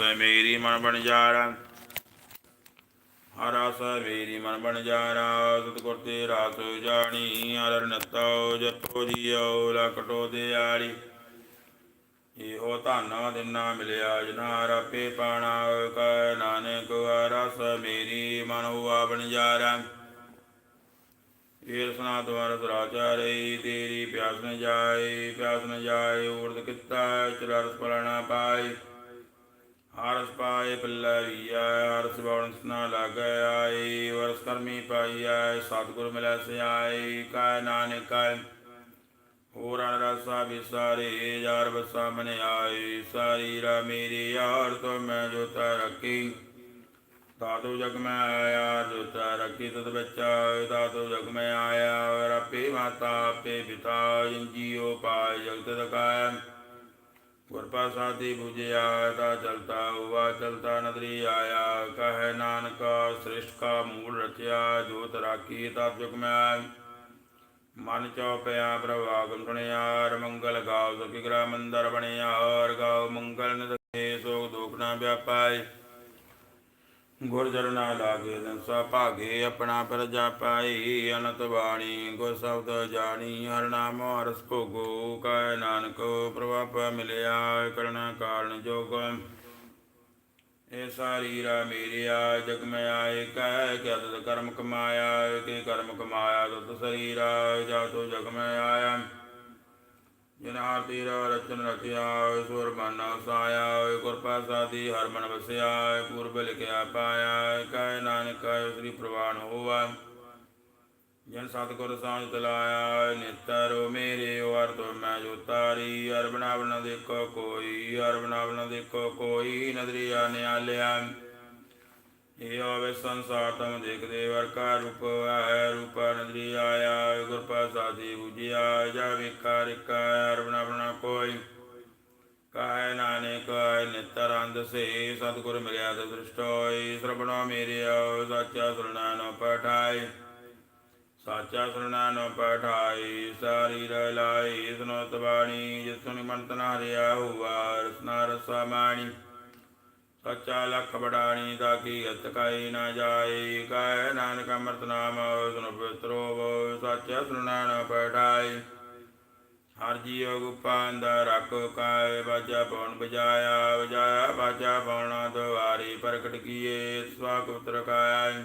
ਰਸ ਮੇਰੀ ਮਨ ਬਣ ਜਾਰਾ। ਹਰ ਰਸ ਮੇਰੀ ਮਨ ਬਣ ਜਾਰਾ। ਸਤਿਗੁਰ ਤੇ ਰਾਸ ਜਾਣੀ ਹਰ ਨਤੋ ਜਪੋ ਜੀਓ ਲਕਟੋ ਦਿਆਲੀ। ਇਹੋ ਧਨ ਦਿਨਾ ਮਿਲਿਆ, ਜਨਾਰ ਆਪੇ ਪਾਣਾ। ਕੈ ਨਾਨਕ ਰਸ ਮੇਰੀ ਮਨ ਹੁਆ ਬਣ ਜਾਰਾ। ਏਰ ਸਨਾ ਦਵਾਰ ਤੇਰੀ ਪਿਆਸ ਨ ਜਾਏ, ਪਿਆਸ ਨ ਜਾਏ ਉਰਦ ਕਿਤਾ ਚਰਸ ਪਲਣਾ ਪਾਈ ਹਰਸ ਪਾਏ ਪੱਲਵੀਆ ਹਰਸ ਬਵਨ ਸਨਾ ਲਾਗੈ ਆਏ, ਵਰਸ ਕਰਮੀ ਪਾਈਐ ਸਤਿਗੁਰ ਮਿਲੈ ਸਿਆਏ ਕੈ ਨਾਨਕ ਹੋਰ ਰਸਾ ਵਿਸਾਰੇ, ਯਾਰ ਬਸਾ ਮਨ ਆਏ, ਸਾਰੀ ਰਾ ਮੇਰੀ ਯਾਰ ਤੋ ਮੈਂ ਜੋਤਾ ਰੱਖੀ। ਤਾਤੋ ਜਗ ਮੈਂ ਆਇਆ, ਜੋਤਾ ਰੱਖੀ ਤਤ ਬੱਚਾ ਤਾਤੋ ਜਗ ਮੈਂ ਆਇਆ, ਰੱਪੇ ਮਾਤਾ, ਆਪੇ ਪਿਤਾ ਜੀਓ ਪਾਇ ਜਗਤ ਦਕਾਇ ਗੁਰ ਪ੍ਰਸਾਦੀ 부ਜਿਆ ਤਾ ਚਲਤਾ ਹੁਆ ਚਲਤਾ ਨਦਰੀ ਆਇਆ। ਕਹੈ ਨਾਨਕ, ਸ੍ਰਿਸ਼ਟ ਕਾ ਮੂਲ ਰਚਿਆ ਜੋ ਰਾਖੀ ਤਤ ਜਗ ਮੈਂ। ਮਨ ਚਉਪਿਆ ਪ੍ਰਭਾਗਮ ਸੁਣਿਆ ਮੰਗਲ ਗਾਉ ਸਖੀ ਗ੍ਰਹ ਮੰਦਰ ਬਣਿਆ, ਹਰ ਗਾਉ ਮੰਗਲ ਨਿਦੇ ਸੋਗ ਦੁਖ ਨਾ ਵਿਆਪਾਈ ਗੁਰ ਚਰਨਾ ਲਾਗੇ ਦੰਸਾ ਭਾਗੇ ਆਪਣਾ ਪ੍ਰਜਾ ਪਾਈ, ਅਨੰਤ ਬਾਣੀ, ਗੁਰ ਸ਼ਬਦ ਜਾਣੀ, ਹਰ ਨਾਮ ਹਰਸ ਭੋਗੋ ਕੈ ਨਾਨਕ ਪ੍ਰਭਾਪ ਮਿਲਿਆ ਕਰਣਾ ਕਾਰਨ ਜੋਗ। ਇਹ ਸਾਰੀ ਰਾ ਮੇਰਿਆ ਜਗ ਮੈਂ ਆਏ, ਕਹਿ ਕਿ ਅਦਤ ਕਰਮ ਕਮਾਇਆ, ਕੇ ਕਰਮ ਕਮਾਇਆ ਤਤ ਸਰੀਰਾ, ਜਾ ਤੋ ਜਗ ਮੈਂ ਆਇਆ। ਜਿਨ ਆਰਤੀ ਰਾ ਰਚਨ ਰਚਿਆ ਸੁਰ ਮਨ ਸਾਇਆ ਗੁਰ ਪ੍ਰਸਾਦੀ ਹਰ ਮਨ ਵਸਿਆ ਪੂਰਬ ਲਿਖਿਆ ਪਾਇਆ ਕਹਿ ਨਾਨਕ ਸ੍ਰੀ ਪ੍ਰਵਾਨ ਹੋਵਾ ਜਨ ਸਤਿਗੁਰ ਸਾਂਝ ਤਲਾਇਆ ਨਿਤਰੋ ਮੇਰੇ ਵਾਰ ਤੋਂ ਮੈਂ ਜੋ ਤਾਰੀ ਹਰ ਬਣਾ ਦੇਖੋ ਕੋਈ, ਹਰ ਬਣਾ ਦੇਖੋ ਕੋਈ, ਨਦਰੀਆ ਨਿਆਲਿਆ ਇਹ ਹੋਵੇ ਸੰਸਾਰ ਤਮ ਦੇਖਦੇ ਵਰ ਕਾ ਰੂਪ ਹੈ, ਰੂਪ ਨਦਰੀ ਆਇਆ ਗੁਰ ਪ੍ਰਸਾਦੀ ਬੁਝਿਆ ਜਾ ਵਿਕਾਰ ਕਾ ਹਰ ਬਣਾ ਕੋਈ। ਕਾਇ ਨਾਨਕ ਨਿਤਰ ਅੰਧ ਸੇ, ਸਤਿਗੁਰ ਮਿਲਿਆ ਤੇ ਦ੍ਰਿਸ਼ਟ ਹੋਈ ਸਰਬਣੋ ਮੇਰੇ ਆਓ, ਸਾਚਾ ਸੁਣਾ ਨ ਪਠਾਈ। ਸਾਚਾ ਸੁਰਣਾ ਨ ਪਠਾਈ ਸਾਰੀ ਰਹਿ ਲਾਈ ਸੁਨੋ ਤਬਾਣੀ, ਜਿਸ ਸੁਣੀ ਮੰਤ ਨਾ ਹਰਿਆ ਹੁਆ ਰਸਨਾ ਰਸਾ ਮਾਣੀ। ਸੱਚਾ ਲੱਖ ਬੜਾਣੀ ਦਾ ਕੀ ਅਤ ਕਾਈ ਨਾ ਜਾਏ ਕਾਇ ਨਾਨਕ ਅੰਮ੍ਰਿਤ ਨਾਮ ਸੁਨ ਪਵਿੱਤਰੋ ਬੋ ਸਾਚਾ ਸੁਰਣਾ ਨ ਪਠਾਈ। ਹਰ ਜੀਉ ਗੁਪਾਂਦਾ ਰੱਖ ਕਾਇ ਬਾਜਾ ਪਉਣ ਬਜਾਇਆ ਬਜਾਇਆ ਬਾਜਾ ਪਉਣਾ ਦੁਆਰੀ ਪ੍ਰਗਟ ਕੀਏ ਸਵਾਗੁਤਰ ਕਾਇ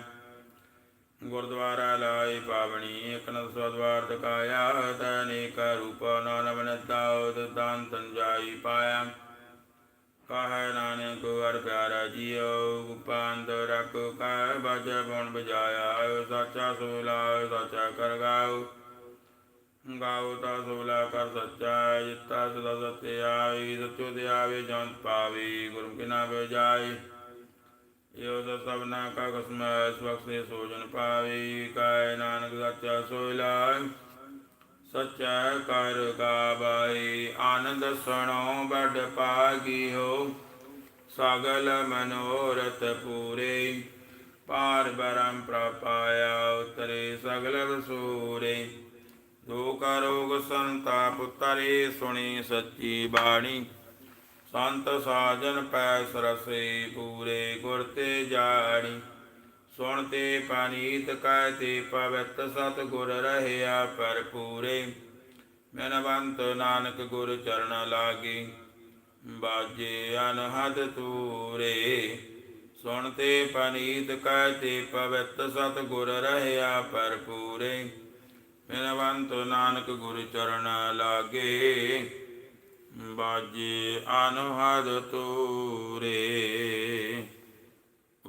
ਗੁਰਦੁਆਰਾ ਲਾਈ ਪਾਵਣੀ, ਇਕ ਸਵਦਵਾਰ ਦਕਾਇਆ ਤੈਨੇਕ ਰੂਪ ਨਾਨਮ ਨਦਾਉਦ ਦਾਨ ਤੰਜਾਈ ਪਾਇਆ। ਕਹੈ ਨਾਨਕ ਹਰ ਪਿਆਰਾ ਜੀਉ ਗੁਪਾਂਦ ਰੱਖ ਕਾਇ ਬਾਜਾ ਪਉਣ ਬਜਾਇਆ ਸਾਚਾ ਸੋਲਾ ਸਾਚਾ ਕਰ ਗਾਉ ਗਾਉ ਤਾ ਸੋਲਾ ਕਰ ਸੱਚਾ, ਜਿਤਾ ਸਦਾ ਸਤਿ ਆਈ ਸਚੋ ਤੇ ਆਵੇ ਜੰਤ ਪਾਵੀ ਗੁਰੂ ਕੇ ਨਾਮ ਜਾਈ ਇਹੋ ਸਭ ਸਭਨਾ ਕਾ ਕਸਮ ਸਵਖੇ ਸੋਜਨ ਪਾਵੀ ਕਾਇ ਨਾਨਕ ਸੱਚਾ ਸੋਲਾ। ਸੱਚਾ ਕਰ ਗਾਵਾਈ ਆਨੰਦ ਸੁਣੋ ਬੜ ਪਾਗਿਓ ਸਗਲ ਮਨੋਰਥ ਪੂਰੇ ਪਾਰ ਬਰਮ ਪ੍ਰਪਾਇਆ ਉਤਰੇ ਸਗਲ ਵਸੂਰੇ ਦੁਖ ਰੋਗ ਸੰਤਾਪ ਉਤਰੇ, ਸੁਣੀ ਸੱਚੀ ਬਾਣੀ। ਸੰਤ ਸਾਜਨ ਪੈ ਸਰਸੇ ਪੂਰੇ, ਗੁਰ ਤੇ ਜਾਣੀ। ਸੁਣ ਤੇ ਪਾਨੀਤ ਕੈ ਤੇ ਪਵਿੱਤ ਸਤ ਗੁਰ ਰਹਿਆ ਭਰਪੂਰੇ। ਮਨਵੰਤ ਨਾਨਕ ਗੁਰ ਚਰਨ ਲਾਗੇ, ਬਾਜੇ ਅਨਹਦ ਤੂਰੇ। ਸੁਣ ਤੇ ਪਨੀਤ ਕੈ ਤੇ ਪਵਿੱਤ ਸਤ ਗੁਰ ਰਹਿਆ ਭਰਪੂਰੇ। ਮਨਵੰਤ ਨਾਨਕ ਗੁਰ ਚਰਨ ਲਾਗੇ, ਬਾਜੇ ਅਨਹਦ ਤੂਰੇ।